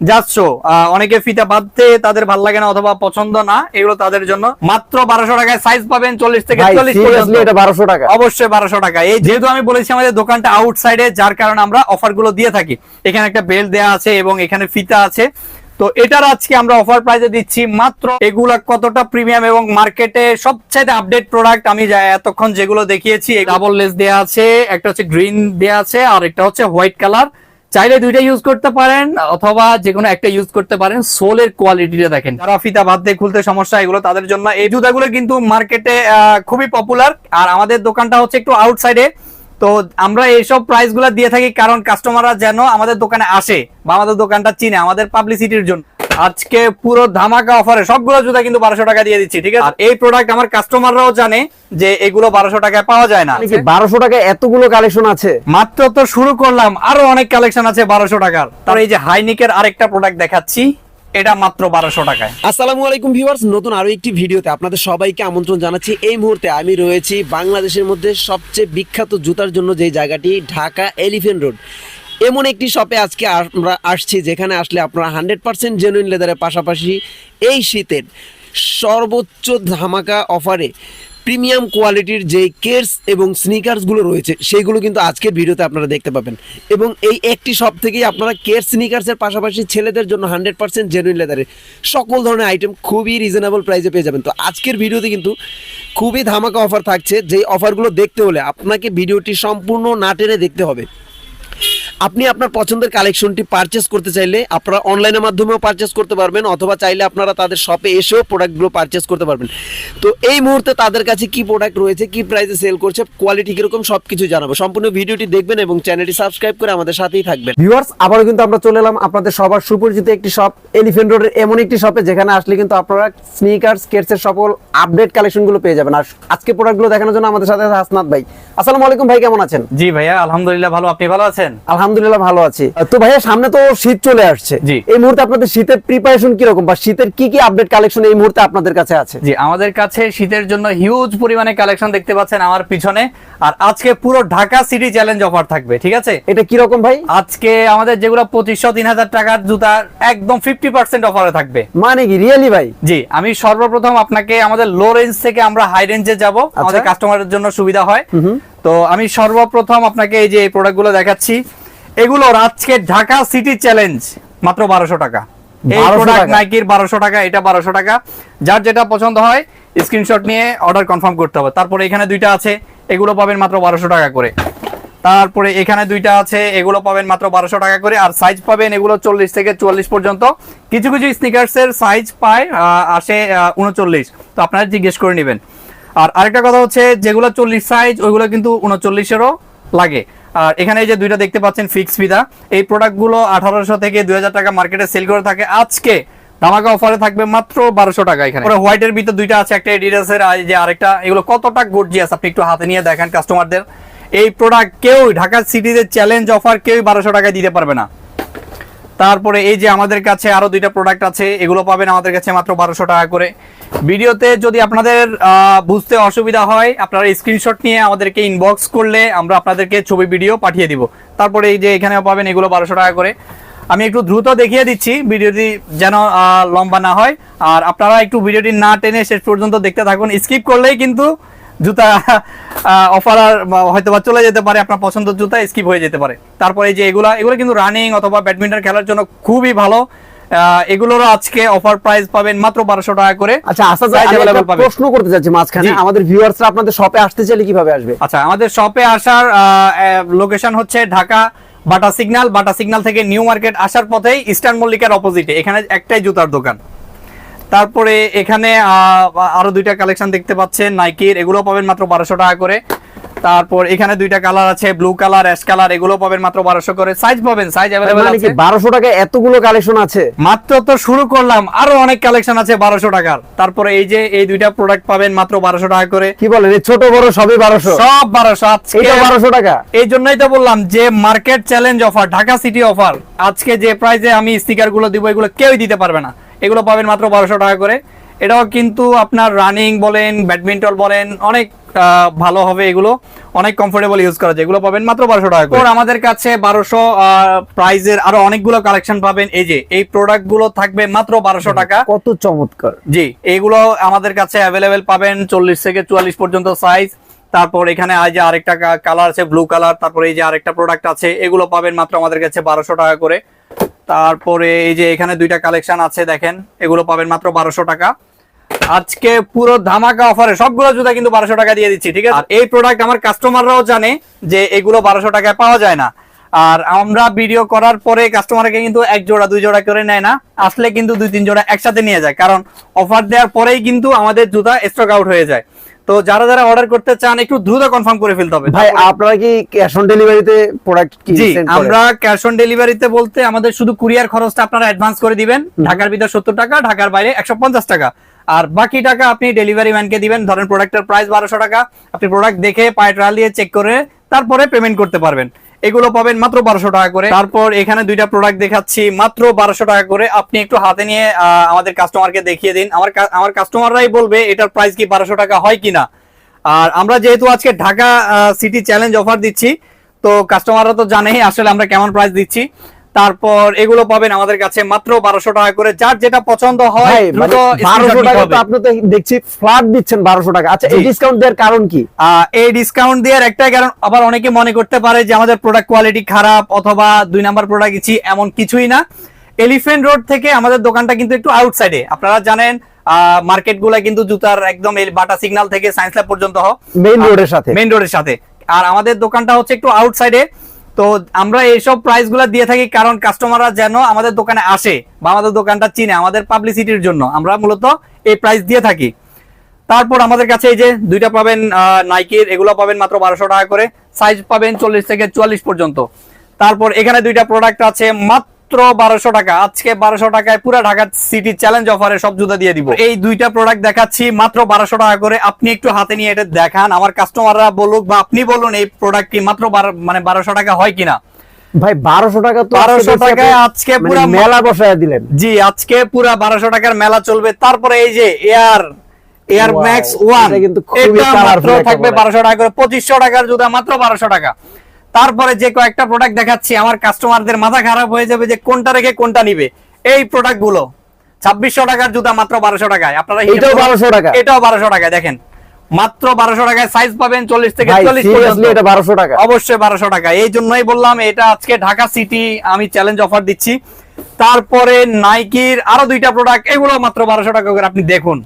যাচ্ছ অনেকে ফিতা বাঁধতে তাদের ভালো লাগে না অথবা পছন্দ না এগুলো তাদের জন্য মাত্র বারোশো টাকায় সাইজ পাবেন চল্লিশ থেকে চল্লিশ এটা বারোশো টাকা। অবশ্যই বারোশো টাকা। এই যেহেতু আমি বলেছি আমাদের দোকানটা আউটসাইডে যার কারণে আমরা অফারগুলো দিয়ে থাকি। এখানে একটা বেল্ট দেওয়া আছে এবং এখানে ফিতা আছে। তো এটার আজকে আমরা অফার প্রাইসে দিচ্ছি মাত্র এগুলা কতটা প্রিমিয়াম এবং মার্কেটে সবচাইতে আপডেট প্রোডাক্ট আমি এতক্ষণ যেগুলো দেখিয়েছি ডাবল লেস দেওয়া আছে একটা হচ্ছে গ্রিন দেওয়া আছে আর একটা হচ্ছে হোয়াইট কালার চাইলে দুইটা ইউজ করতে পারেন, অথবা যে কোনো একটা ইউজ করতে পারেন সোলের কোয়ালিটিটা দেখেন। যারা ফিতা বাদ দিয়ে খুলতে সমস্যা, এগুলো তাদের জন্য এই জুতাগুলো কিন্তু মার্কেটে খুবই পপুলার আর আমাদের দোকানটা হচ্ছে একটু আউটসাইডে তো আমরা এইসব প্রাইসগুলা দিয়ে থাকি কারণ কাস্টমাররা যেন আমাদের দোকানে আসে বা আমাদের দোকানটা চিনে, আমাদের পাবলিসিটির জন্য। আজকে পুরো ধামাকা অফারে সবগুলো জুতা কিন্তু বারোশো টাকা দিয়ে দিচ্ছি ঠিক আছে? এই প্রোডাক্ট আমার কাস্টমাররাও জানে যে এগুলো বারোশো টাকায় পাওয়া যায় না। বারোশো টাকা এতগুলো কালেকশন আছে? মাত্র তো শুরু করলাম আরও অনেক কালেকশন আছে বারোশো টাকার। তার এই যে হাইনিকের আরেকটা প্রোডাক্ট দেখাচ্ছি এটা মাত্র বারোশো টাকায়। আসসালামু আলাইকুম ভিউয়ার্স নতুন আরও একটি ভিডিওতে আপনাদের সবাইকে আমন্ত্রণ জানাচ্ছি। এই মুহূর্তে আমি রয়েছি বাংলাদেশের মধ্যে সবচেয়ে বিখ্যাত জুতার জন্য যে জায়গাটি ঢাকা এলিফেন্ট রোড। এমন একটি শপে আজকে আমরা আসছি যেখানে আসলে আপনারা হান্ড্রেড পার্সেন্ট জেনুইন লেদারের পাশাপাশি এই শীতের সর্বোচ্চ ধামাকা অফারে প্রিমিয়াম কোয়ালিটির যে কেয়ার্স এবং স্নিকার্সগুলো রয়েছে সেইগুলো কিন্তু আজকের ভিডিওতে আপনারা দেখতে পাবেন। এবং এই একটি শপ থেকেই আপনারা কেয়ার স্নিকার্সের পাশাপাশি ছেলেদের জন্য হান্ড্রেড পার্সেন্ট জেনুইন লেদারের সকল ধরনের আইটেম খুবই রিজনেবল প্রাইসে পেয়ে যাবেন। তো আজকের ভিডিওতে কিন্তু খুবই ধামাকা অফার থাকছে। যেই অফারগুলো দেখতে হলে আপনাকে ভিডিওটি সম্পূর্ণ না টেনে দেখতে হবে। আপনি আপনার পছন্দের কালেকশনটি পারচেস করতে চাইলে আপনারা অনলাইনের মাধ্যমেও পারচেস করতে পারবেন অথবা চাইলে আপনারা তাদের শপে এসেও প্রোডাক্টগুলো পারচেস করতে পারবেন। তো এই মুহূর্তে তাদের কাছে কি প্রোডাক্ট রয়েছে কি প্রাইসে সেল করছে কোয়ালিটি কীরকম সব কিছু জানাব। সম্পূর্ণ ভিডিওটি দেখবেন এবং চ্যানেলটি সাবস্ক্রাইব করে আমাদের সাথেই থাকবেন। ভিউয়ার্স আবারও কিন্তু আমরা চলে এলাম আপনাদের সবার সুপরিচিত একটি শপ এলিফেন্ট রোডের এমন একটি শপে যেখানে আসলে কিন্তু আপনারা স্নিকার্স কেটসের সকল আপডেট কালেকশনগুলো পেয়ে যাবেন। আর আজকে প্রোডাক্টগুলো দেখানোর জন্য আমাদের সাথে আছে হাসনাত ভাই। আসসালামু আলাইকুম ভাই কেমন আছেন? জি ভাইয়া আলহামদুলিল্লাহ ভালো। আপনি ভালো আছেন? আলহামদুলিল্লাহ ভালো আছি। তো ভাইয়া সামনে তো শীত চলে আসছে। এই মুহূর্তে আপনাদের শীতের প্রিপারেশন কীরকম বা শীতের কি কি আপডেট কালেকশন এই মুহূর্তে আপনাদের কাছে আছে? জি আমাদের কাছে শীতের জন্য হিউজ পরিমাণে কালেকশন দেখতে পাচ্ছেন আমার পিছনে। আর আজকে পুরো ঢাকা সিটি চ্যালেঞ্জ অফার থাকবে ঠিক আছে? এটা কি রকম ভাই? আজকে আমাদের যেগুলো পঁচিশশো তিন হাজার টাকার জুতা একদম ফিফটি পার্সেন্ট অফারে থাকবে। মানে কি রিয়েলি ভাই? জি আমি সর্বপ্রথম আপনাকে আমাদের লো রেঞ্জ থেকে আমরা হাই রেঞ্জে যাব। আমাদের কাস্টমারের জন্য সুবিধা হয়। তো আমি সর্বপ্রথম আপনাকে এই যে এই প্রোডাক্টগুলো দেখাচ্ছি। এগুলোর আজকে ঢাকা সিটি চ্যালেঞ্জ মাত্র বারোশো টাকা। এই প্রোডাক্ট নাইকির বারোশো টাকা এটা বারোশো টাকা। যার যেটা পছন্দ হয় স্ক্রিনশট নিয়ে অর্ডার কনফার্ম করতে হবে। তারপরে এখানে দুইটা আছে এগুলো পাবেন মাত্র বারোশো টাকা করে। তারপরে এখানে দুইটা আছে এগুলো পাবেন মাত্র বারোশো টাকা করে। আর সাইজ পাবেন এগুলো চল্লিশ থেকে চুয়াল্লিশ পর্যন্ত। কিছু কিছু স্নিকার্স এর সাইজ পায় আসে উনচল্লিশ। তো আপনারা জিজ্ঞেস করে নেবেন। আর আরেকটা কথা হচ্ছে যেগুলো চল্লিশ সাইজ ওইগুলো কিন্তু উনচল্লিশেরও লাগে। আর এখানে এই যে দুইটা দেখতে পাচ্ছেন ফিক্স ফিদা এই প্রোডাক্টগুলো আঠারোশো থেকে দুই হাজার টাকা মার্কেটে সেল করে থাকে। আজকে ধামাকা অফারে থাকবে মাত্র বারোশো টাকা এখানে। হোয়াইটের ভিতরে দুইটা আছে একটা এডিডাস এর যে আরেকটা এগুলো কতটা গর্জিয়াস আপনি একটু হাতে নিয়ে দেখেন কাস্টমারদের এই প্রোডাক্ট কেউ ঢাকা সিটিতে চ্যালেঞ্জ অফার কেউ বারোশো টাকায় দিতে পারবে না। তারপরে এই যে আমাদের কাছে আরও দুইটা প্রোডাক্ট আছে, এগুলো পাবেন আমাদের কাছে মাত্র বারোশো টাকা করে। ভিডিওতে যদি আপনাদের বুঝতে অসুবিধা হয়, আপনারা স্ক্রিনশট নিয়ে আমাদেরকে ইনবক্স করলে আমরা আপনাদেরকে ছবি ভিডিও পাঠিয়ে দিব। তারপরে এই যে এখানেও পাবেন এগুলো বারোশো টাকা করে। আমি একটু দ্রুত দেখিয়ে দিচ্ছি, ভিডিওটি যেন লম্বা না হয়। আর আপনারা একটু ভিডিওটি না টেনে শেষ পর্যন্ত দেখতে থাকুন। স্কিপ করলেই কিন্তু জুতা অফার আর হয়তো বা চলে যেতে পারে আপনার পছন্দের জুতা স্কিপ হয়ে যেতে পারে। তারপরে যে এগুলা এগুলো কিন্তু রানিং অথবা ব্যাডমিন্টন খেলার জন্য খুবই ভালো। এগুলোরও আজকে অফার প্রাইস পাবেন মাত্র বারোশো টাকা করে। আচ্ছা available পাবেন। প্রশ্ন করতে চাচ্ছি মাঝখানে। আমাদের ভিউয়ার্সরা আপনাদের শপে আসতে চাইলে কীভাবে আসবে? আচ্ছা আমাদের শপে আসার লোকেশন হচ্ছে Dhaka Bata signal Bata signal থেকে নিউ মার্কেট আসার পথেই ইস্টার্ন মল্লিকার অপোজিটে এখানে একটাই জুতার দোকান। তারপরে এখানে আহ, আরও দুইটা কালেকশন দেখতে পাচ্ছেন নাইকির এগুলো পাবেন মাত্র বারোশো টাকা করে। তারপর এখানে দুইটা কালার আছে ব্লু কালার অ্যাশ কালার এগুলো পাবেন মাত্র বারোশো করে। সাইজ পাবেন সাইজ অ্যাভেলেবল মানে আছে। বারোশো টাকা এতগুলো কালেকশন আছে? মাত্র তো শুরু করলাম আরও অনেক কালেকশন আছে বারোশো টাকার। তারপরে এই যে এই দুইটা প্রোডাক্ট পাবেন মাত্র বারোশো টাকা করে। কি বলেন এই ছোট বড় সবই বারোশো? সব বারোশো আজকে এটা বারোশো টাকা? এই জন্যই তো বললাম যে market challenge offer Dhaka city offer আজকে যে প্রাইজে আমি স্টিকারগুলো দিব এগুলো কেউই দিতে পারবে না। এগুলো পাবেন মাত্র বারোশো টাকা করে। এটাও কিন্তু আপনার রানিং বলেন ব্যাডমিন্টন বলেন অনেক ভালো হবে এগুলো। অনেক কমফোর্টেবল ইউজ করা যায়। এগুলো পাবেন মাত্র বারোশো টাকা করে। আমাদের কাছে বারোশো প্রাইজের আরও অনেকগুলো কালেকশন পাবেন। এই যে এই প্রোডাক্টগুলো থাকবে মাত্র বারোশো টাকা। কত চমৎকার। জি এগুলো আমাদের কাছে অ্যাভেলেবেল পাবেন চল্লিশ থেকে চুয়াল্লিশ পর্যন্ত সাইজ তারপর এখানে এই যে আরেকটা কালার আছে ব্লু কালার তারপরে এই যে আরেকটা প্রোডাক্ট আছে এগুলো পাবেন মাত্র আমাদের কাছে বারোশো টাকা করে। তারপরে এই যে এখানে দুইটা কালেকশন আছে দেখেন। এগুলো পাবেন মাত্র বারোশো টাকা। আজকে পুরো ধামাকা অফারে সবগুলো জুতা কিন্তু বারোশো টাকা দিয়ে দিচ্ছি ঠিক আছে? আর এই প্রোডাক্ট আমার কাস্টমাররাও জানে যে এগুলো বারোশো টাকায় পাওয়া যায় না। আর আমরা ভিডিও করার পরে কাস্টমারকে কিন্তু এক জোড়া দুই জোড়া করে নেয় না। আসলে কিন্তু দুই তিন জোড়া একসাথে নিয়ে যায়। কারণ অফার দেওয়ার পরেই কিন্তু আমাদের জুতা স্টক আউট হয়ে যায়। তো যারা যারা অর্ডার করতে চান একটু দ্রুত কনফার্ম করে ফেলতে হবে। ভাই আপনারা কি ক্যাশ অন ডেলিভারিতে প্রোডাক্ট কি? আমরা ক্যাশ অন ডেলিভারিতে বলতে আমাদের শুধু কুরিয়ার খরচটা আপনারা অ্যাডভান্স করে দিবেন। ঢাকার ভিতর সত্তর টাকা ঢাকার বাইরে একশো পঞ্চাশ টাকা। আর বাকি টাকা আপনি ডেলিভারি ম্যানকে দিবেন। ধরেন প্রোডাক্টের প্রাইস বারোশো টাকা। আপনি প্রোডাক্ট দেখে পায়ে ট্রায়াল দিয়ে চেক করে তারপরে পেমেন্ট করতে পারবেন। এগুলো পাবেন মাত্র বারোশো টাকা করে। তারপর এখানে দুইটা প্রোডাক্ট দেখাচ্ছি, মাত্র বারোশো টাকা করে। আপনি একটু হাতে নিয়ে আমাদের কাস্টমারকে দেখিয়ে দিন। আমার আমার কাস্টমাররাই বলবে, এটার প্রাইস কি বারোশো টাকা হয় কিনা। আর আমরা যেহেতু আজকে ঢাকা সিটি চ্যালেঞ্জ অফার দিচ্ছি, তো কাস্টমাররা তো জানেই আসলে আমরা কেমন প্রাইস দিচ্ছি। তারপর এগুলো পাবেন আমাদের কাছে মাত্র বারোশো টাকা করে। যার যেটা পছন্দ হয় বারোশো টাকা তো আপনি তো দেখছি ফ্ল্যাট দিচ্ছেন বারোশো টাকা। আচ্ছা এই ডিসকাউন্ট দেওয়ার কারণ কি? এই ডিসকাউন্ট দেওয়ার একটাই কারণ আবার অনেকে মনে করতে পারে যে আমাদের প্রোডাক্ট কোয়ালিটি খারাপ অথবা দুই নাম্বার প্রোডাক্ট দিচ্ছি এমন কিছুই না। এলিফেন্ট রোড থেকে আমাদের দোকানটা কিন্তু একটু আউটসাইডে আপনারা জানেন মার্কেটগুলা কিন্তু জুতার একদম বাটা সিগনাল থেকে সায়েন্স ল্যাব পর্যন্ত মেইন রোডের সাথে। মেইন রোডের সাথে। আর আমাদের দোকানটা হচ্ছে একটু আউটসাইডে তো আমরা এইসব প্রাইসগুলা দিয়ে থাকি কারণ কাস্টমাররা যেন আমাদের দোকানে আসে বা আমাদের দোকানটা চিনে আমাদের পাবলিসিটির জন্য। আমরা মূলত এই প্রাইস দিয়ে থাকি। তারপর আমাদের কাছে এই যে দুইটা পাবেন নাইকির এগুলো পাবেন মাত্র বারোশো টাকা করে। সাইজ পাবেন চল্লিশ থেকে চুয়াল্লিশ পর্যন্ত। তারপর এখানে দুইটা প্রোডাক্ট আছে মাত্র বারোশো টাকা। আজকে বারোশো টাকায় পুরো ঢাকা সিটি চ্যালেঞ্জ অফারে সব জুতা দিয়ে দিব। এই দুইটা প্রোডাক্ট দেখাচ্ছি মাত্র বারোশো টাকা করে। আপনি একটু হাতে নিয়ে এটা দেখান। আমার কাস্টমাররা বলুক বা আপনি বলুন এই প্রোডাক্ট কি মাত্র মানে বারোশো টাকা হয় কিনা। ভাই বারোশো টাকা তো 1200 টাকায় আজকে মানে পুরা মেলা বসায় দিলেন। জি আজকে পুরা বারোশো টাকার মেলা চলবে। তারপরে এই যে এয়ার এয়ার ম্যাক্স ওয়ান এটা কিন্তু খুবই এটা মাত্র থাকবে বারোশো টাকা করে। পঁচিশশো টাকার জুতা মাত্র বারোশো টাকা। তারপরে যে কয়েকটা প্রোডাক্ট দেখাচ্ছি আমার কাস্টমারদের মাথা খারাপ হয়ে যাবে যে কোনটা রেখে কোনটা নিবে। এই প্রোডাক্টগুলো ছাব্বিশশো টাকার জুতা মাত্র বারোশো টাকায়। আপনারা এটাও 1200 টাকা? এটাও বারোশো টাকায় দেখেন। মাত্র বারোশো টাকায় সাইজ পাবেন চল্লিশ থেকে চল্লিশ এটা বারোশো টাকা। অবশ্যই বারোশো টাকা। এই জন্যই বললাম এটা আজকে ঢাকা সিটি আমি চ্যালেঞ্জ অফার দিচ্ছি। তারপরে নাইকির আরও দুইটা প্রোডাক্ট এগুলো মাত্র বারোশো টাকা করে আপনি দেখুন।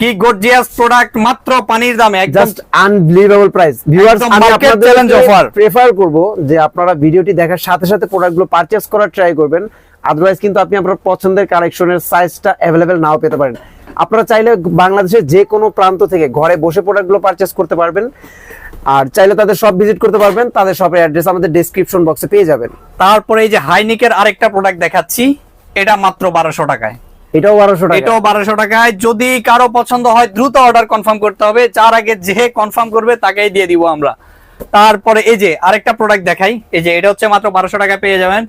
কি গর্জিয়াস প্রোডাক্ট মাত্র পানির দামে জাস্ট আনবিলিভেবল প্রাইস ভিউয়ার্স আমি আপনাদের challenge offer। প্রেফার করব যে আপনারা ভিডিওটি দেখার সাথে সাথে প্রোডাক্টগুলো পারচেজ করার ট্রাই করবেন। আদারওয়াইজ কিন্তু আপনি আপনার পছন্দের কালেকশনের সাইজটা অ্যাভেলেবেল নাও পেতে পারেন। আপনারা চাইলে বাংলাদেশের যে কোনো প্রান্ত থেকে ঘরে বসে প্রোডাক্টগুলো পারচেজ করতে পারবেন। আর চাইলে তাদের সব ভিজিট করতে পারবেন। তাদের শপের অ্যাড্রেস আমাদের ডেসক্রিপশন বক্সে পেয়ে যাবেন। তারপরে এই যে হাইনিকের আরেকটা প্রোডাক্ট দেখাচ্ছি। এটা মাত্র বারোশো টাকায়। এটাও বারোশো টাকা। এটাও বারোশো টাকায়। যদি কারও পছন্দ হয়, দ্রুত অর্ডার কনফার্ম করতে হবে। আগে যে কনফার্ম করবে, তাকেই দিয়ে দিব আমরা। তারপরে এই যে আরেকটা প্রোডাক্ট দেখাই। এই যে এটা হচ্ছে মাত্র বারোশো টাকায় পেয়ে যাবেন।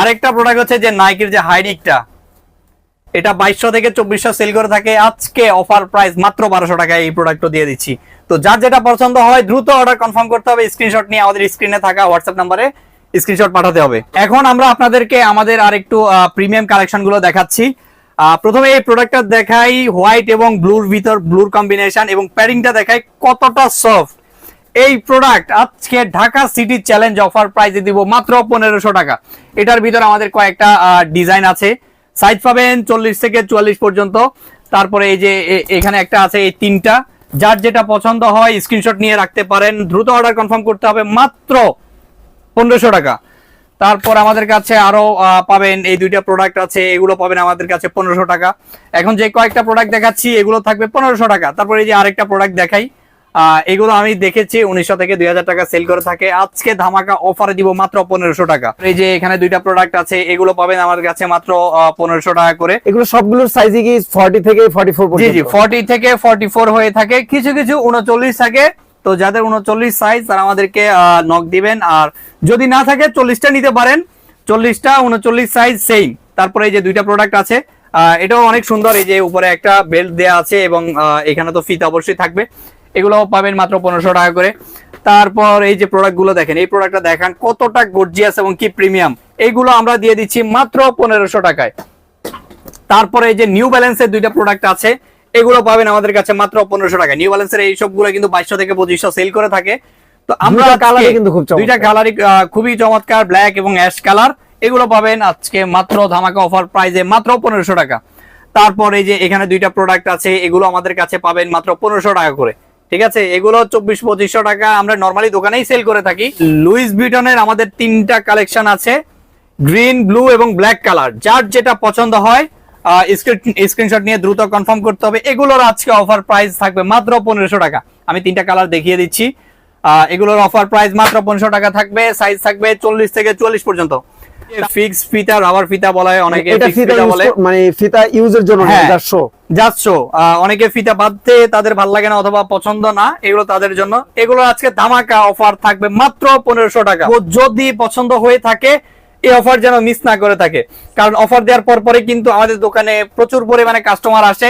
আরেকটা প্রোডাক্ট হচ্ছে যে যে এটা বাইশশো থেকে চব্বিশশো সেল করে থাকে। আজকে অফার প্রাইস মাত্র বারোশো টাকায় এই প্রোডাক্টটা দিয়ে দিচ্ছি। তো যার যেটা পছন্দ হয়, দ্রুত অর্ডার কনফার্ম করতে হবে। স্ক্রিনশট নিয়ে আমাদের স্ক্রিনে থাকা হোয়াটসঅ্যাপ নাম্বারে স্ক্রিনশট পাঠাতে হবে। এখন আমরা আপনাদেরকে আমাদের আর একটু প্রিমিয়াম কালেকশনগুলো দেখাচ্ছি। প্রথমে এই প্রোডাক্টটা দেখাই হোয়াইট এবং ব্লুর ভিতর ব্লুর কম্বিনেশন এবং প্যাডিংটা দেখাই কতটা সফট এই প্রোডাক্ট আজকে ঢাকা সিটি চ্যালেঞ্জ অফার প্রাইসে দিব মাত্র পনেরোশো টাকা। এটার ভিতর আমাদের কয়েকটা ডিজাইন আছে। সাইজ পাবেন চল্লিশ থেকে চুয়াল্লিশ পর্যন্ত। তারপরে এই যে এখানে একটা আছে এই তিনটা। যার যেটা পছন্দ হয় স্ক্রিনশট নিয়ে রাখতে পারেন। দ্রুত অর্ডার কনফার্ম করতে হবে মাত্র পনেরোশো টাকা। তারপর আমাদের কাছে আরও আহ, পাবেন এই দুইটা প্রোডাক্ট আছে এগুলো পাবেন আমাদের কাছে পনেরোশো টাকা। এখন যে কয়েকটা প্রোডাক্ট দেখাচ্ছি এগুলো থাকবে পনেরোশো টাকা। তারপর এই যে আরেকটা প্রোডাক্ট দেখাই এগুলো আমি দেখেছি উনিশশো থেকে দুই হাজার টাকা সেল করে থাকে। আজকে ধামাকা অফারে দিব মাত্র পনেরোশো টাকা। এই যে এখানে দুইটা প্রোডাক্ট আছে এগুলো পাবেন আমাদের কাছে মাত্র পনেরোশো টাকা করে। এগুলো সবগুলোর সাইজে কি ফর্টি থেকে ফর্টি ফোর জি জি ফর্টি থেকে ফর্টি ফোর হয়ে থাকে। কিছু কিছু উনচল্লিশ থাকে। তো যাদের উনচল্লিশ সাইজ তারা আমাদেরকে নক দিবেন। আর যদি না থাকে, চল্লিশটা নিতে পারেন। চল্লিশটা, উনচল্লিশ সাইজ সেম তারপরে এই যে দুইটা প্রোডাক্ট আছে এটাও অনেক সুন্দর। এই যে উপরে একটা বেল্ট দেয়া আছে এবং এখানে তো ফিতা অবশ্যই থাকবে। এগুলো পাবেন মাত্র পনেরোশো টাকা করে। তারপর এই যে প্রোডাক্টগুলো দেখেন, এই প্রোডাক্টটা দেখান, কতটা গর্জিয়াস এবং কি প্রিমিয়াম এইগুলো আমরা দিয়ে দিচ্ছি মাত্র পনেরোশো টাকায়। তারপরে এই যে নিউ ব্যালেন্সের দুইটা প্রোডাক্ট আছে এগুলো পাবেন আমাদের কাছে মাত্র পনেরোশো টাকা নিউ ব্যালেন্সের এই সবগুলো কিন্তু বাইশশো থেকে পঁচিশশো সেল করে থাকে। তো আমরা দুইটা কিন্তু খুব দুইটা কালারই খুবই চমৎকার ব্ল্যাক এবং অ্যাশ কালার এগুলো পাবেন আজকে মাত্র ধামাকা অফার প্রাইজে মাত্র পনেরোশো টাকা। তারপর যে এখানে দুইটা প্রোডাক্ট আছে এগুলো আমাদের কাছে পাবেন মাত্র পনেরোশো টাকা করে। ঠিক আছে? এগুলো চব্বিশ পঁচিশশো টাকা। আমরা নর্মালি দোকানেই সেল করে থাকি। লুইস বিটনের আমাদের তিনটা কালেকশন আছে। গ্রিন ব্লু এবং ব্ল্যাক কালার যার যেটা পছন্দ হয় স্ক্রিনশট নিয়ে দ্রুত কনফার্ম করতে হবে। এগুলোর আজকে অফার প্রাইস থাকবে মাত্র পনেরোশো টাকা। আমি তিনটা কালার দেখিয়ে দিচ্ছি। এগুলোর অফার প্রাইস মাত্র পনেরোশো টাকা থাকবে। সাইজ থাকবে চল্লিশ থেকে চুয়াল্লিশ পর্যন্ত। ফিক্স ফিতা রাবার ফিতা বলা হয় অনেকে এটা ফিতা ফিতা বলে। মানে ফিতা ইউজের জন্য হ্যাঁ। যাচ্ছ যাচ্ছ অনেকে ফিতা বাঁধতে তাদের ভালো লাগে না অথবা পছন্দ না এগুলো তাদের জন্য। এগুলো আজকে ধামাকা অফার থাকবে মাত্র পনেরোশো টাকা। ও যদি পছন্দ হয়ে থাকে এই অফার যেন মিস না করে থাকে। কারণ অফার দেওয়ার পর পরে কিন্তু আমাদের দোকানে প্রচুর পরিমাণে কাস্টমার আসে,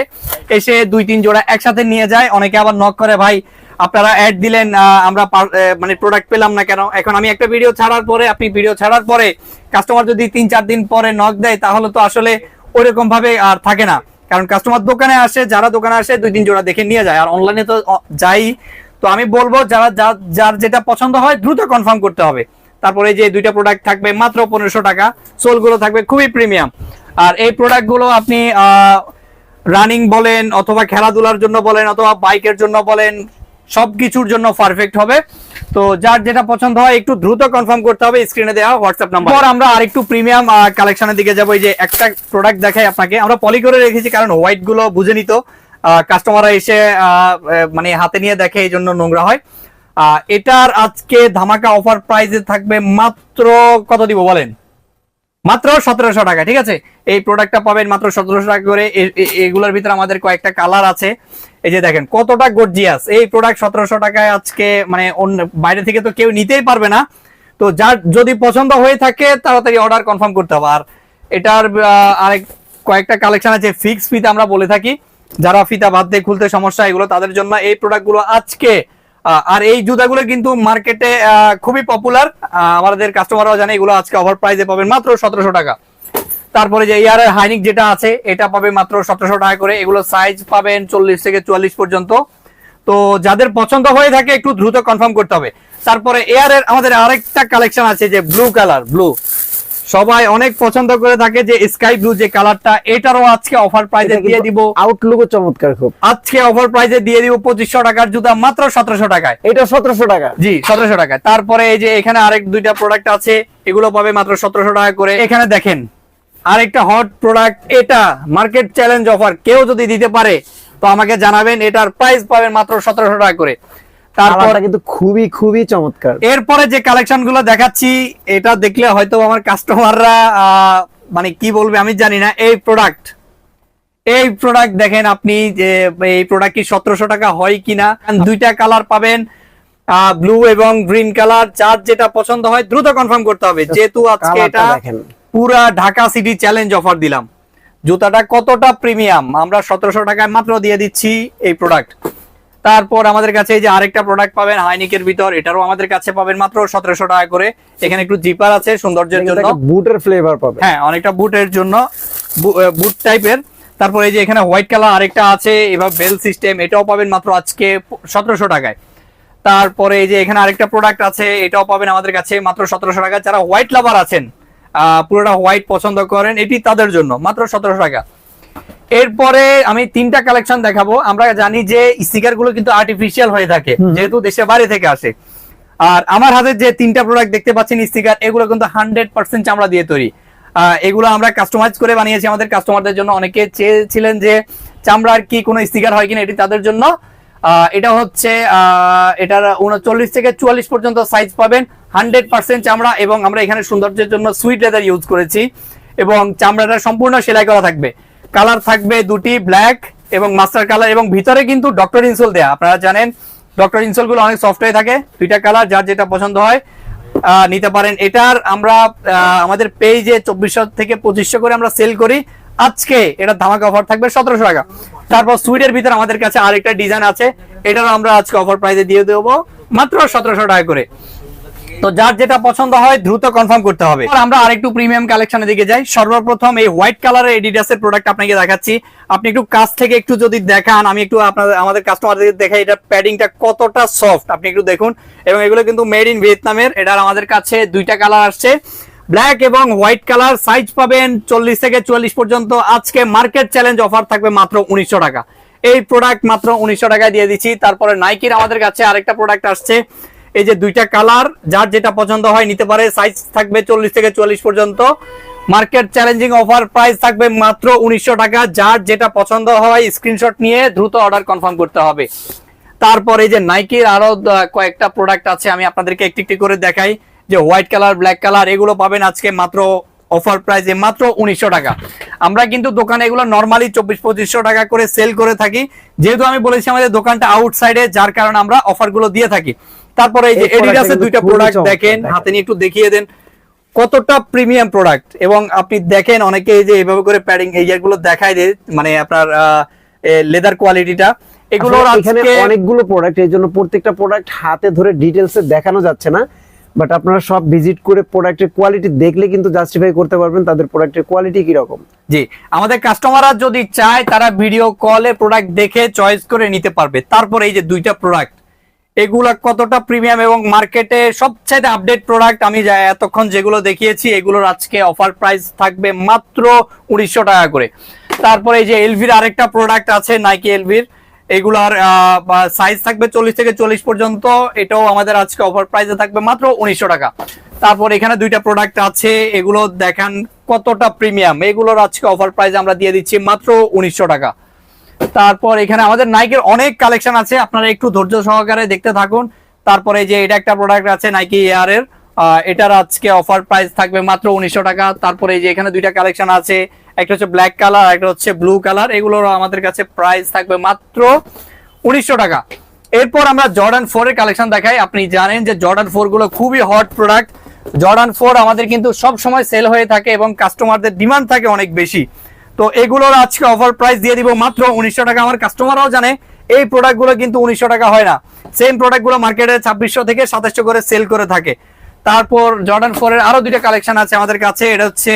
এসে দুই তিন জোড়া একসাথে নিয়ে যায়। অনেকে আবার নক করে, ভাই, আপনারা অ্যাড দিলেন আমরা মানে প্রোডাক্ট পেলাম না কেন? এখন আমি একটা ভিডিও ছাড়ার পরে, আপনি ভিডিও ছাড়ার পরে কাস্টমার যদি তিন চার দিন পরে নক দেয়, তাহলে তো আসলে ওইরকম ভাবে আর থাকে না। কারণ কাস্টমার দোকানে আসে, যারা দোকানে আসে, দুই তিন জোড়া দেখে নিয়ে যায়। আর অনলাইনে তো যাই। তো আমি বলব, যারা, যার যেটা পছন্দ হয়, দ্রুত কনফার্ম করতে হবে। তারপরে যে দুইটা প্রোডাক্ট থাকবে মাত্র পনেরোশো টাকা সোলগুলো থাকবে খুবই প্রিমিয়াম আর এই প্রোডাক্টগুলো আপনি রানিং বলেন অথবা খেলাধুলার জন্য বলেন অথবা বাইকের জন্য বলেন, সবকিছুর জন্য পারফেক্ট হবে। তো যার যেটা পছন্দ হয় একটু দ্রুত কনফার্ম করতে হবে স্ক্রিনে দেওয়া হোয়াটসঅ্যাপ নাম্বার আমরা আরেকটু প্রিমিয়াম কালেকশনের দিকে যাব। যে একটা প্রোডাক্ট দেখাই আপনাকে। আমরা পলি করে রেখেছি কারণ হোয়াইটগুলো বুঝে নিত। কাস্টমাররা এসে মানে হাতে নিয়ে দেখে, এই জন্য নোংরা হয়। এটার আজকে ধামাকা অফার প্রাইসে থাকবে মাত্র কত দিব বলেন? মাত্র সতেরোশো টাকা, ঠিক আছে? এই প্রোডাক্টটা পাবেন মাত্র সতেরোশো টাকা করে। এগুলোর ভিতরে আমাদের কয়েকটা কালার আছে। এই যে দেখেন, কতটা গর্জিয়াস এই প্রোডাক্ট সতেরোশো টাকায় আজকে মানে অন্য, বাইরে থেকে তো কেউ নিতেই পারবে না। তো যার যদি পছন্দ হয়ে থাকে, তাড়াতাড়ি অর্ডার কনফার্ম করতে হবে। আর এটার আরেক কয়েকটা কালেকশন আছে ফিক্স ফিতা আমরা বলে থাকি। যারা ফিতা বাঁধতে খুলতে সমস্যা, এগুলো তাদের জন্য এই প্রোডাক্টগুলো আজকে আর এই জুতাগুলো কিন্তু মার্কেটে খুবই পপুলার আমাদের কাস্টমাররাও জানে এগুলো আজকে অফার প্রাইসে পাবেন মাত্র সতেরোশো টাকা। তারপরে যে ইয়ারের হাইনিক যেটা আছে, এটা পাবে মাত্র সতেরোশো টাকা করে। এগুলো সাইজ পাবেন চল্লিশ থেকে চুয়াল্লিশ পর্যন্ত। তো যাদের পছন্দ হয়ে থাকে, একটু দ্রুত কনফার্ম করতে হবে। তারপরে এয়ারের আমাদের আরেকটা কালেকশন আছে যে ব্লু কালার ব্লু সবাই অনেক পছন্দ করে থাকে যে স্কাই ব্লু যে কালারটা এটারও আজকে অফার প্রাইসে দিয়ে দিব। আউটলুকও চমৎকার খুব। আজকে অফার প্রাইসে দিয়ে দিব পঁচিশশো টাকার জুতা মাত্র সতেরোশো টাকায়। এটা সতেরোশো টাকা। জি সতেরোশো টাকা তারপরে এই যে এখানে আরেক দুইটা প্রোডাক্ট আছে এগুলো পাবে মাত্র সতেরোশো টাকা করে। এখানে দেখেন আরেকটা হট প্রোডাক্ট এটা মার্কেট চ্যালেঞ্জ অফার কেউ যদি দিতে পারে তো আমাকে জানাবেন এটার প্রাইস পাবেন মাত্র সতেরোশো টাকা করে। তারপর কিন্তু খুবই খুবই চমৎকার। এরপরে যে কালেকশনগুলো দেখাচ্ছি এটা দেখলে হয়তো আমার কাস্টমাররা মানে কি বলবে আমি জানি না। এই প্রোডাক্ট এই প্রোডাক্ট দেখেন আপনি যে এই প্রোডাক্ট কি সতেরোশো টাকা হয় কিনা। দুইটা কালার পাবেন ব্লু এবং গ্রিন কালার যার যেটা পছন্দ হয় দ্রুত কনফার্ম করতে হবে। যেহেতু আজকে এটা। পুরা ঢাকা সিটি চ্যালেঞ্জ অফার দিলাম। জুতাটা কতটা প্রিমিয়াম আমরা সতেরোশো টাকায় মাত্র দিয়ে দিচ্ছি এই প্রোডাক্ট তারপর আমাদের কাছে এই যে আরেকটা প্রোডাক্ট পাবেন হাইনিকের ভিতর এটারও আমাদের কাছে পাবেন মাত্র সতেরোশো টাকা করে। এখানে একটু জিপার আছে সৌন্দর্যের জন্য। বুটের ফ্লেভার পাবে হ্যাঁ অনেকটা বুটের জন্য। বুট টাইপের তারপর এই যে এখানে হোয়াইট কালার আরেকটা আছে এবার বেল সিস্টেম এটাও পাবেন মাত্র আজকে সতেরোশো টাকায়। তারপরে এই যে এখানে আরেকটা প্রোডাক্ট আছে এটাও পাবেন আমাদের কাছে মাত্র সতেরোশো টাকা যারা হোয়াইট লাভার আছেন পুরোটা হোয়াইট পছন্দ করেন এটি তাদের জন্য মাত্র সতেরোশো টাকা। এরপরে আমি তিনটা কালেকশন দেখাবো। আমরা জানি যে স্টিকারগুলো কিন্তু আর্টিফিশিয়াল হয়ে থাকে যেহেতু দেশের বাইরে থেকে আসে। আর আমার হাতে যে তিনটা প্রোডাক্ট দেখতে পাচ্ছেন স্টিকার এগুলো কিন্তু হান্ড্রেড পার্সেন্ট চামড়া দিয়ে তৈরি। এগুলো আমরা কাস্টমাইজ করে বানিয়েছি আমাদের কাস্টমারদের জন্য। অনেকে চেয়েছিলেন যে চামড়ার কি কোনো স্টিকার হয় কিনা এটি তাদের জন্য। আহ, এটা হচ্ছে এটার উনচল্লিশ থেকে চুয়াল্লিশ পর্যন্ত সাইজ পাবেন। হান্ড্রেড পার্সেন্ট চামড়া এবং আমরা এখানে সৌন্দর্যের জন্য সুইট লেদার ইউজ করেছি। এবং চামড়াটা সম্পূর্ণ সেলাই করা থাকবে। কালার থাকবে দুটি, ব্ল্যাক এবং মাস্টার কালার এবং ভিতরে কিন্তু ডক্টর ইনসোল দেয়া। আপনারা জানেন, ডক্টর ইনসোলগুলো অনেক সফট হয়ে থাকে। দুইটা কালার, যার যেটা পছন্দ হয় নিতে পারেন। এটার আমরা আমাদের পেজে চব্বিশশো থেকে পঁচিশশো করে আমরা সেল করি। আজকে এটা ধামাকা অফার থাকবে সতেরোশো টাকা। তারপর সুইটের ভিতরে আমাদের কাছে আরেকটা ডিজাইন আছে। এটারও আমরা আজকে অফার প্রাইসে দিয়ে দেবো। মাত্র সতেরোশো টাকা করে। তো যার যেটা পছন্দ হয় দ্রুত কনফার্ম করতে হবে। আমরা আরেকটু প্রিমিয়াম কালেকশনের দিকে যাই। সর্বপ্রথম এই হোয়াইট কালারের এডিডাসের প্রোডাক্ট আপনাকে দেখাচ্ছি। আপনি একটু কাছ থেকে একটু যদি দেখান, আমি একটু আপনাদের আমাদের কাস্টমারদের দেখাই এটা প্যাডিংটা কতটা সফট আপনি একটু দেখুন। এবং এগুলো কিন্তু মেড ইন ভিয়েতনামের এটার আমাদের কাছে দুইটা কালার আসছে। ব্ল্যাক এবং হোয়াইট কালার সাইজ পাবেন চল্লিশ থেকে চুয়াল্লিশ পর্যন্ত। আজকে মার্কেট চ্যালেঞ্জ অফার থাকবে মাত্র উনিশশো টাকা। এই প্রোডাক্ট মাত্র উনিশশো টাকায় দিয়ে দিচ্ছি। তারপরে নাইকির আমাদের কাছে আরেকটা প্রোডাক্ট আসছে। এই যে দুইটা কালার, যার যেটা পছন্দ হয় নিতে পারে সাইজ থাকবে চল্লিশ থেকে চুয়াল্লিশ পর্যন্ত। মার্কেট চ্যালেঞ্জিং অফার প্রাইস থাকবে মাত্র উনিশশো টাকা। যার যেটা পছন্দ হয় স্ক্রিনশট নিয়ে দ্রুত অর্ডার কনফার্ম করতে হবে। তারপরে যে নাইকির আরও কয়েকটা প্রোডাক্ট আছে, আমি আপনাদেরকে একটি একটি করে দেখাই। যে হোয়াইট কালার ব্ল্যাক কালার এগুলো পাবেন আজকে মাত্র অফার প্রাইসে মাত্র উনিশশো টাকা। আমরা কিন্তু দোকানে এগুলো নর্মালি চব্বিশ, পঁচিশশো টাকা করে সেল করে থাকি। যেহেতু আমি বলেছি আমাদের দোকানটা আউটসাইডে যার কারণে আমরা অফারগুলো দিয়ে থাকি। তারপরে এই যে এডিডাসের দুইটা প্রোডাক্ট দেখেন। হাতে নিয়ে একটু দেখিয়ে দেন কতটা প্রিমিয়াম প্রোডাক্ট এবং আপনি দেখেন অনেকে এই যে এভাবে করে প্যাডিং এই গুলো দেখায় দেয় মানে আপনার লেদার কোয়ালিটিটা এগুলো আসলে এখানে অনেকগুলো প্রোডাক্ট এই জন্য প্রত্যেকটা প্রোডাক্ট হাতে ধরে ডিটেলসে দেখানো যাচ্ছে না। বাট আপনারা সব ভিজিট করে প্রোডাক্টের কোয়ালিটি দেখলে কিন্তু জাস্টিফাই করতে পারবেন তাদের প্রোডাক্টের কোয়ালিটি কি রকম জি আমাদের কাস্টমাররা যদি চায় তারা ভিডিও কলে প্রোডাক্ট দেখে চয়েস করে নিতে পারবে। তারপর এই যে দুইটা প্রোডাক্ট এগুলা কতটা প্রিমিয়াম এবং মার্কেটে সবচাইতে আপডেট প্রোডাক্ট আমি এতক্ষণ যেগুলো দেখিয়েছি, এগুলোর আজকে অফার প্রাইস থাকবে মাত্র উনিশশো টাকা করে। তারপরে এই যে এলভির আরেকটা প্রোডাক্ট আছে নাইকি এলভির এগুলার সাইজ থাকবে চল্লিশ থেকে চল্লিশ পর্যন্ত। এটাও আমাদের আজকে অফার প্রাইসে থাকবে মাত্র উনিশশো টাকা। তারপর এখানে দুইটা প্রোডাক্ট আছে, এগুলো দেখান কতটা প্রিমিয়াম এগুলোর আজকে অফার প্রাইস আমরা দিয়ে দিচ্ছি মাত্র উনিশশো টাকা। তারপর এখানে আমাদের নাইকের অনেক কালেকশন আছে। আপনারা একটু ধৈর্য সহকারে দেখতে থাকুন। তারপরে যে এটা একটা প্রোডাক্ট আছে নাইকি এয়ার এর। এটার আজকে অফার প্রাইস থাকবে মাত্র উনিশশো টাকা। তারপরে যে এখানে দুইটা কালেকশন আছে। একটা হচ্ছে ব্ল্যাক কালার একটা হচ্ছে ব্লু কালার এগুলোর আমাদের কাছে প্রাইস থাকবে মাত্র উনিশশো টাকা। এরপর আমরা জর্ডান ফোর এর কালেকশন দেখাই। আপনি জানেন যে জর্ডান ফোরগুলো খুবই হট প্রোডাক্ট জর্ডান ফোর আমাদের কিন্তু সব সময় সেল হয়ে থাকে এবং কাস্টমারদের ডিমান্ড থাকে অনেক বেশি। তো এগুলোর আজকে অফার প্রাইস দিয়ে দিব মাত্র উনিশশো টাকা। আমার কাস্টমাররাও জানে এই প্রোডাক্টগুলো কিন্তু উনিশশো টাকা হয় না। সেম প্রোডাক্টগুলো মার্কেটে ছাব্বিশশো থেকে সাতাশশো করে সেল করে থাকে। তারপর জর্ডান ফোর এর আরও দুইটা কালেকশন আছে আমাদের কাছে। এটা হচ্ছে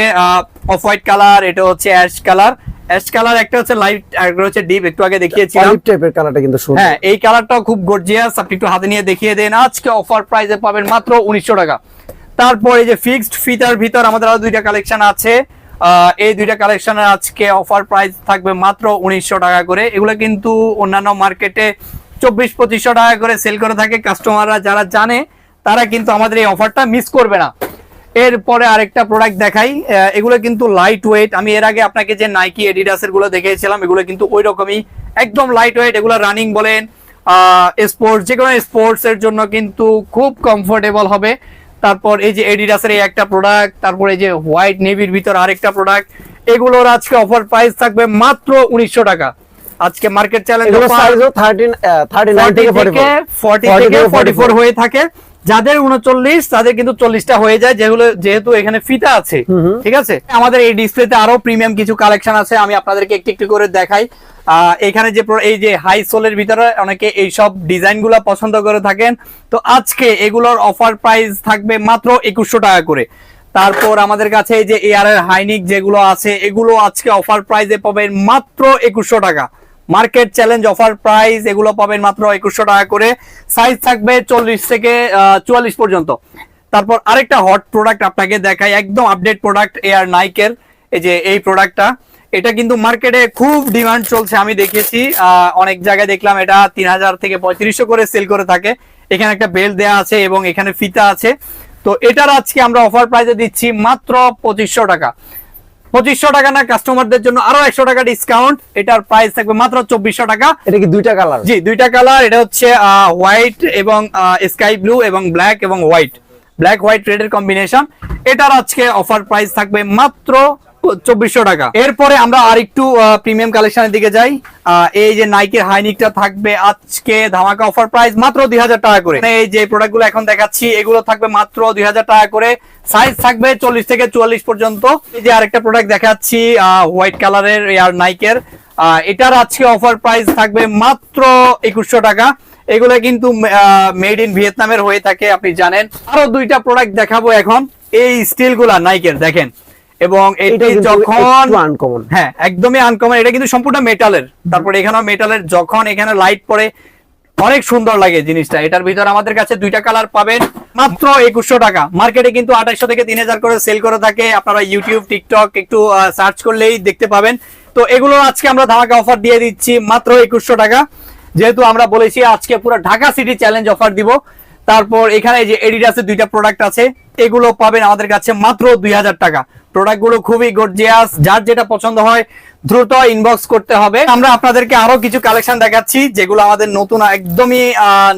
অফ হোয়াইট কালার এটা হচ্ছে অ্যাশ কালার অ্যাশ কালার একটা হচ্ছে লাইট আর একটা হচ্ছে ডিপ একটু আগে দেখিয়েছিলাম। অলিভ টাইপের কালারটা কিন্তু সুন্দর। হ্যাঁ এই কালারটাও খুব গর্জিয়াস আপনি একটু হাতে নিয়ে দেখিয়ে দেন। আজকে অফার প্রাইসে পাবেন মাত্র উনিশশো টাকা। তারপর এই যে ফিক্সড ফিতার ভিতর আমাদের আরও দুইটা কালেকশন আছে। এই দুইটা কালেকশনের আজকে অফার প্রাইস থাকবে মাত্র উনিশশো টাকা করে। এগুলো কিন্তু অন্যান্য মার্কেটে চব্বিশ, পঁচিশশো টাকা করে সেল করে থাকে। কাস্টমাররা যারা জানে, তারা কিন্তু আমাদের এই অফারটা মিস করবে না। এরপরে আরেকটা প্রোডাক্ট দেখাই। এগুলো কিন্তু লাইট ওয়েট আমি এর আগে আপনাকে যে নাইকি এডিডাসেরগুলো দেখিয়েছিলাম, এগুলো কিন্তু ওই রকমই একদম লাইট ওয়েট এগুলো রানিং বলেন স্পোর্টস যে কোনো স্পোর্টস এর জন্য কিন্তু খুব কমফোর্টেবল হবে। তারপর এই যে এডিডাসের এই একটা প্রোডাক্ট তারপর এই যে হোয়াইট নেভির ভিতর আরেকটা প্রোডাক্ট এগুলোর আজকে অফার প্রাইস থাকবে মাত্র উনিশশো টাকা। আজকে মার্কেট চ্যালেঞ্জ থেকে 40 থেকে 44 হয়ে থাকে। যাদের উনচল্লিশ তাদের কিন্তু চল্লিশটা হয়ে যায় যেগুলো যেহেতু এখানে ফিতা আছে ঠিক আছে? আমাদের এই ডিসপ্লেতে আরও প্রিমিয়াম কিছু কালেকশন আছে আমি আপনাদেরকে একটু একটু করে দেখাই। এখানে যে এই যে হাই সোলের ভিতরে অনেকে এই সব ডিজাইনগুলা পছন্দ করে থাকেন। তো আজকে এগুলোর অফার প্রাইস থাকবে মাত্র একুশশো টাকা করে। তারপর আমাদের কাছে এই যে এয়ার এর হাইনিক যেগুলো আছে এগুলো আজকে অফার প্রাইসে পাবেন মাত্র একুশশো টাকা। মার্কেট চ্যালেঞ্জ, অফার প্রাইস, এগুলো পাবেন মাত্র একুশশো টাকা করে। সাইজ থাকবে চল্লিশ থেকে চুয়াল্লিশ পর্যন্ত। তারপর আরেকটা হট প্রোডাক্ট আপনাকে দেখাই, একদম আপডেট প্রোডাক্ট এয়ার নাইকের এই যে এই প্রোডাক্টটা এটা কিন্তু মার্কেটে খুব ডিমান্ড চলছে, আমি দেখেছি অনেক জায়গায় দেখলাম, এটা তিন হাজার থেকে পঁয়ত্রিশশো করে সেল করে থাকে। এখানে একটা বেল্ট দেওয়া আছে এবং এখানে ফিতা আছে। তো এটার আজকে আমরা অফার প্রাইসে দিচ্ছি মাত্র পঁচিশশো টাকা। পঁচিশশো টাকা না কাস্টমারদের জন্য আরও একশো টাকা ডিসকাউন্ট এটার প্রাইস থাকবে মাত্র চব্বিশশো টাকা। এটা কি দুইটা কালার জি দুইটা কালার এটা হচ্ছে হোয়াইট এবং স্কাই ব্লু এবং ব্ল্যাক এবং হোয়াইট ব্ল্যাক হোয়াইট রেড এর কম্বিনেশন এটার আজকে অফার প্রাইস থাকবে মাত্র চব্বিশশো টাকা। এরপরে আমরা আর আরেকটু প্রিমিয়াম কালেকশনের দিকে যাই। এই যে নাইকের হাইনিকটা থাকবে আজকে, ধামাকা অফার প্রাইস মাত্র দুই হাজার টাকা করে। এই যে প্রোডাক্টগুলো এখন দেখাচ্ছি, এগুলো থাকবে মাত্র দুই হাজার টাকা করে। সাইজ থাকবে চল্লিশ থেকে চুয়াল্লিশ পর্যন্ত। এই যে আরেকটা প্রোডাক্ট দেখাচ্ছি হোয়াইট কালারের আর নাইকের এটার আজকে অফার প্রাইস থাকবে মাত্র একুশশো টাকা। এগুলো কিন্তু মেড ইন ভিয়েতনামের হয়ে থাকে, আপনি জানেন। আরও দুইটা প্রোডাক্ট দেখাবো এখন। এই স্টিলগুলা নাইকের দেখেন। এবং এটি যখন আনকমন হ্যাঁ একদমই আনকমন এটা কিন্তু সম্পূর্ণ মেটালের তারপরে এখানেও মেটালের যখন এখানে লাইট পড়ে অনেক সুন্দর লাগে জিনিসটা। এটার ভিতর আমাদের কাছে দুইটা কালার পাবেন। মাত্র একুশশো টাকা। মার্কেটে কিন্তু আঠাইশশো থেকে তিন হাজার করে সেল করে থাকে। আপনারা ইউটিউব টিকটক একটু সার্চ করলেই দেখতে পাবেন। তো এগুলো আজকে আমরা ধামাকা অফার দিয়ে দিচ্ছি মাত্র একুশশো টাকা। যেহেতু আমরা বলেছি আজকে পুরো ঢাকা সিটি চ্যালেঞ্জ অফার দিব। তারপর এখানে যে এডিডাসের দুইটা প্রোডাক্ট আছে, এগুলো পাবেন আমাদের কাছে মাত্র দুই হাজার টাকা। প্রোডাক্টগুলো খুবই গর্জিয়াস যার যেটা পছন্দ হয় দ্রুত ইনবক্স করতে হবে। আমরা আপনাদেরকে আরও কিছু কালেকশন দেখাচ্ছি, যেগুলো আমাদের নতুন, একদমই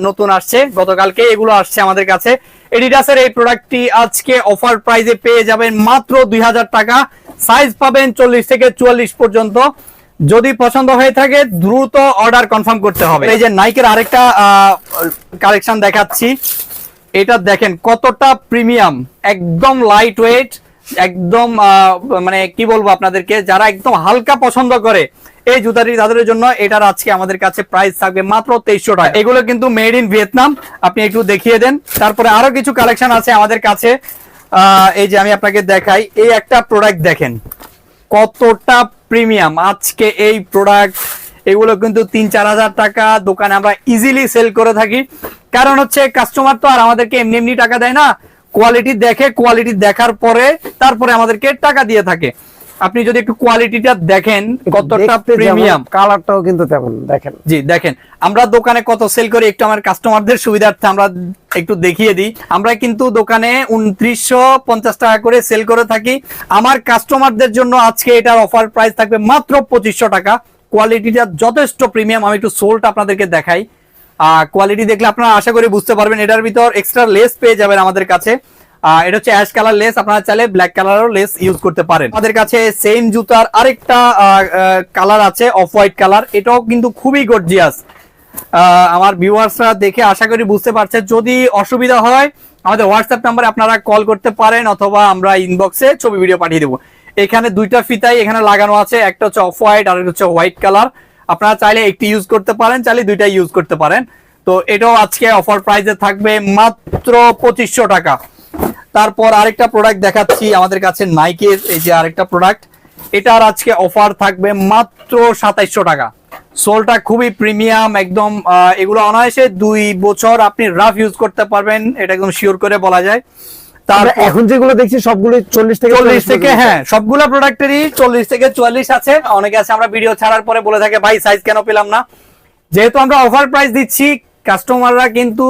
নতুন আসছে। গতকালকে এগুলো আসছে আমাদের কাছে। এডিডাসের এই প্রোডাক্টটি আজকে অফার প্রাইসে পেয়ে যাবেন মাত্র দুই হাজার টাকা। সাইজ পাবেন চল্লিশ থেকে চুয়াল্লিশ পর্যন্ত। যদি পছন্দ হয়ে থাকে, দ্রুত অর্ডার কনফার্ম করতে হবে। এই যে নাইকের আরেকটা কালেকশন দেখাচ্ছি। এটা দেখেন কতটা প্রিমিয়াম একদম লাইট ওয়েট একদম মানে কি বলব আপনাদেরকে, যারা একদম হালকা পছন্দ করে এই জুতাটি, তাদের জন্য এটার আজকে আমাদের কাছে প্রাইস থাকবে মাত্র তেইশশো টাকা। এগুলো কিন্তু মেড ইন ভিয়েতনাম আপনি একটু দেখিয়ে দেন। তারপরে আরও কিছু কালেকশন আছে আমাদের কাছে। এই যে আমি আপনাকে দেখাই, এই একটা প্রোডাক্ট দেখেন। কতটা প্রিমিয়াম। আজকে এই প্রোডাক্ট এগুলো কিন্তু তিন চার হাজার টাকা দোকানে আমরা ইজিলি সেল করে থাকি। কারণ হচ্ছে কাস্টমার তো আর আমাদেরকে এমনি এমনি টাকা দেয় না। কোয়ালিটি দেখে কোয়ালিটি দেখার পরে, তারপরে আমাদেরকে টাকা দিয়ে থাকে। আপনি যদি একটু কোয়ালিটিটা দেখেন কতটা প্রিমিয়াম কালারটাও কিন্তু তেমন দেখেন। জি দেখেন আমরা দোকানে কত সেল করি একটু আমার কাস্টমারদের সুবিধার্থে আমরা একটু দেখিয়ে দিই। আমরা কিন্তু দোকানে উনত্রিশশো পঞ্চাশ টাকা করে সেল করে থাকি। আমার কাস্টমারদের জন্য আজকে এটার অফার প্রাইস থাকবে মাত্র পঁচিশশো টাকা। কোয়ালিটিটা যথেষ্ট প্রিমিয়াম আমি একটু সোলটা আপনাদেরকে দেখাই। কোয়ালিটি দেখলে আপনারা আশা করি বুঝতে পারবেন এটার ভিতর এক্সট্রা লেস পেয়ে যাবেন আমাদের কাছে। এটা হচ্ছে অ্যাশ কালার লেস, আপনারা চাইলে ব্ল্যাক কালারও লেস ইউজ করতে পারেন। আমাদের কাছে সেম জুতার আরেকটা কালার আছে অফ হোয়াইট কালার। এটাও কিন্তু খুবই গর্জিয়াস আমার ভিউয়ার্সরা দেখে আশা করি বুঝতে পারছে। যদি অসুবিধা হয়, আমাদের হোয়াটসঅ্যাপ নাম্বারে আপনারা কল করতে পারেন অথবা আমরা ইনবক্সে ছবি ভিডিও পাঠিয়ে দেবো। এখানে দুইটা ফিতাই এখানে লাগানো আছে, একটা হচ্ছে অফ হোয়াইট আর একটা হচ্ছে হোয়াইট কালার। আপনারা চাইলে একটি ইউজ করতে পারেন, চাইলে দুইটা ইউজ করতে পারেন। তো এটাও আজকে অফার প্রাইসে থাকবে মাত্র পঁচিশশো টাকা। তারপর আরেকটা প্রোডাক্ট দেখাচ্ছি আমাদের কাছে নাইকের এই যে আরেকটা প্রোডাক্ট এটার আজকে অফার থাকবে মাত্র সাতাইশশো টাকা। সোলটা খুবই প্রিমিয়াম একদম এগুলো অনায়াসে দুই বছর আপনি রাফ ইউজ করতে পারবেন এটা একদম শিওর করে বলা যায়। তারপর এখন যেগুলো দেখছি সবগুলো চল্লিশ থেকে চল্লিশ থেকে হ্যাঁ সবগুলা প্রোডাক্টেরই চল্লিশ থেকে চুয়াল্লিশ আছে। অনেকে আছে আমরা ভিডিও ছাড়ার পরে বলে থাকে ভাই সাইজ কেন পেলাম না? যেহেতু আমরা অফার প্রাইস দিচ্ছি কাস্টমাররা কিন্তু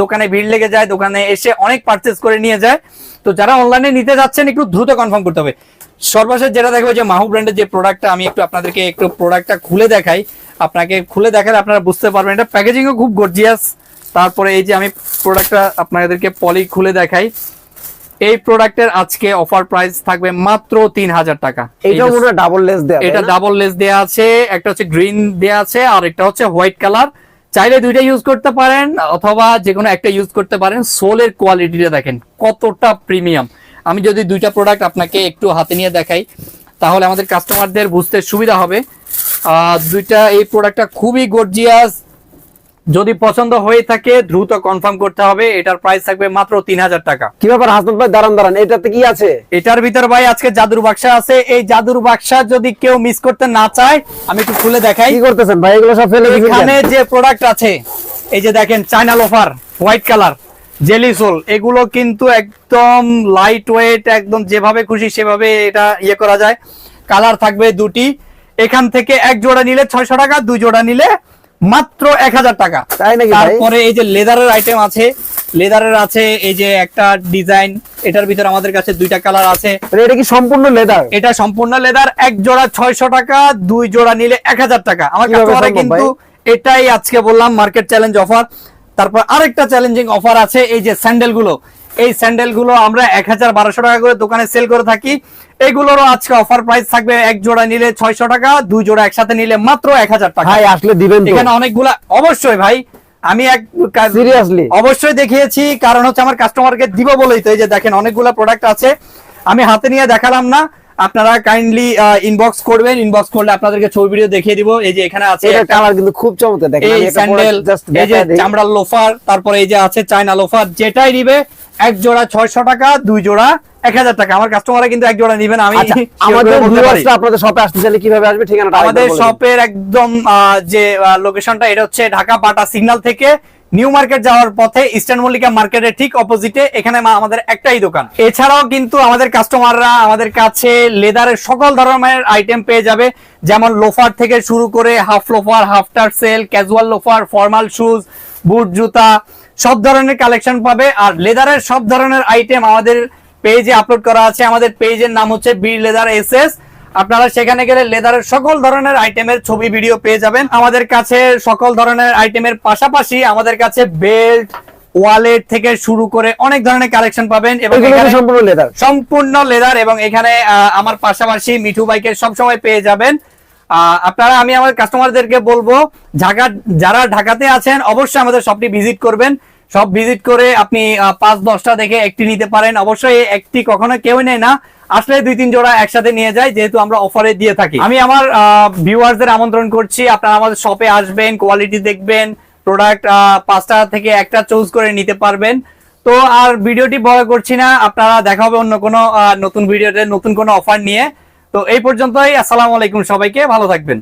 দোকানে ভিড় লেগে যায় দোকানে এসে অনেক পারচেস করে নিয়ে যায়। তো যারা অনলাইনে নিতে যাচ্ছেন একটু দ্রুত কনফার্ম করতে হবে। সর্বশেষ যেটা দেখব যে মাহু ব্র্যান্ডের যে প্রোডাক্টটা আমি একটু আপনাদেরকে একটু প্রোডাক্টটা খুলে দেখাই। আপনাকে খুলে দেখালে আপনারা বুঝতে পারবেন এটা প্যাকেজিংও খুব গর্জিয়াস তারপরে এই যে আমি প্রোডাক্টটা আপনাদেরকে পলি খুলে দেখাই। এই প্রোডাক্টের আজকে অফার প্রাইস থাকবে মাত্র তিন হাজার টাকা হয় ডাবল লেস দেয়া এটা ডাবল লেস দেয়া আছে একটা হচ্ছে গ্রিন দেয়া আছে আর একটা হচ্ছে হোয়াইট কালার চাইলে দুইটা ইউজ করতে পারেন, অথবা যে কোনো একটা ইউজ করতে পারেন। সোলের কোয়ালিটিটা দেখেন, কতটা প্রিমিয়াম আমি যদি দুইটা প্রোডাক্ট আপনাকে একটু হাতে নিয়ে দেখাই, তাহলে আমাদের কাস্টমারদের বুঝতে সুবিধা হবে। দুইটা এই প্রোডাক্টটা খুবই গর্জিয়াস যদি পছন্দ হয়ে থাকে দ্রুত কনফার্ম করতে হবে। এটার প্রাইস থাকবে মাত্র তিন হাজার টাকা। কি ব্যাপার হাসনাত ভাই দাঁড়ান দাঁড়ান এটাতে কি আছে? এটার ভিতর ভাই আজকে জাদুর বাক্সা আছে। এই জাদুর বাক্সা যদি কেউ মিস করতে না চায় আমি একটু খুলে দেখাই। কি করতেছেন ভাই? এগুলো সব ফেলে এখানে যে প্রোডাক্ট আছে এই যে দেখেন China loafer white colour jelly sole এগুলো কিন্তু একদম লাইট ওয়েট একদম যেভাবে খুশি সেভাবে এটা ইয়ে করা যায়। কালার থাকবে দুটি। এখান থেকে এক জোড়া নিলে ছয়শো টাকা দুই জোড়া নিলে মাত্র এক হাজার টাকা। তাই নাকি তারপরে এই যে লেদারের আইটেম আছে লেদারের আছে এই যে একটা ডিজাইন এটার ভিতর আমাদের কাছে দুইটা কালার আছে। মানে এটা কি সম্পূর্ণ লেদার? এটা সম্পূর্ণ লেদার এক জোড়া ছয়শো টাকা দুই জোড়া নিলে এক হাজার টাকা। আমার সম্ভব কিন্তু এটাই আজকে বললাম মার্কেট চ্যালেঞ্জ অফার তারপর আরেকটা চ্যালেঞ্জিং অফার আছে এই যে স্যান্ডেলগুলো। এই স্যান্ডেলগুলো আমরা এক হাজার বারোশো টাকা করে দোকানে সেল করে থাকি। এগুলোরও আজকে অফার প্রাইস থাকবে এক জোড়া নিলে ছয়শো টাকা দুই জোড়া একসাথে নিলে মাত্র এক হাজার টাকা। ভাই আসলে দিবেন এখানে অনেকগুলা অবশ্যই ভাই আমি এক Seriously? অবশ্যই দেখিয়েছি কারণ হচ্ছে আমার কাস্টমারকে দিব বলেই তো এই যে দেখেন অনেকগুলা প্রোডাক্ট আছে। আমি হাতে নিয়ে দেখালাম না আপনারা কাইন্ডলি ইনবক্স করবেন ইনবক্স করলে আপনাদেরকে ছবি ভিডিও দেখিয়ে দিব। এই যে এখানে আছে এটা কালার কিন্তু খুব চমৎকার দেখেন এই স্যান্ডেল এই যে চামড়ার লোফার তারপরে এই যে আছে চায়না লোফার যেটাই নিবে এক জোড়া ছয়শো টাকা দুই জোড়া এক হাজার টাকা। আমার কাস্টমাররা কিন্তু এক জোড়া নিবেন আমি আচ্ছা আমাদের। ভিউয়ার্সরা আপনাদের শপে আসতে চাইলে কীভাবে আসবে? ঠিকানাটা আমাদের শপের একদম যে লোকেশনটা এটা হচ্ছে ঢাকা বাটা সিগন্যাল থেকে নিউ মার্কেট যাওয়ার পথে ইস্টার্ন মল্লিকা মার্কেটের ঠিক অপোজিটে এখানে আমাদের একটাই দোকান। এছাড়াও কিন্তু আমাদের কাস্টমাররা আমাদের কাছে লেদারের সকল ধরনের আইটেম পেয়ে যাবে। যেমন লোফার থেকে শুরু করে half loafer half tassel casual loafer formal shoes boot জুতা সব ধরনের কালেকশন পাবে। আর লেদারের সব ধরনের আইটেম আমাদের পেজে আপলোড করা আছে। আমাদের পেজের নাম হচ্ছে বি লেদার এস এস আপনারা সেখানে গেলে লেদারের সকল ধরনের আইটেমের ছবি ভিডিও পেয়ে যাবেন। আমাদের কাছে সকল ধরনের আইটেমের পাশাপাশি আমাদের কাছে বেল্ট ওয়ালেট থেকে শুরু করে অনেক ধরনের কালেকশন পাবেন এবং সম্পূর্ণ লেদার সম্পূর্ণ লেদার এবং এখানে আমার পাশাপাশি মিঠু বাইকের সবসময় পেয়ে যাবেন। আহ, আপনারা আমি আমার কাস্টমারদেরকে বলব ঢাকা যারা ঢাকাতে আছেন অবশ্যই আমাদের শপটি ভিজিট করবেন। সব ভিজিট করে আপনি পাঁচ দশটা দেখে একটি নিতে পারেন। অবশ্যই একটি কখনো কেউ নেয় না। আসলে দুই তিন জোড়া একসাথে নিয়ে যায়, যেহেতু আমরা অফারে দিয়ে থাকি। আমি আমার ভিউয়ারদের আমন্ত্রণ করছি। আপনারা আমাদের শপে আসবেন কোয়ালিটি দেখবেন প্রোডাক্ট পাঁচটা থেকে একটা চুজ করে নিতে পারবেন। তো আর ভিডিওটি বড় করছি না, আপনারা দেখা হবে অন্য কোনো নতুন ভিডিওতে, নতুন কোনো অফার নিয়ে। তো এই পর্যন্তই, আসসালামু আলাইকুম সবাইকে, ভালো থাকবেন।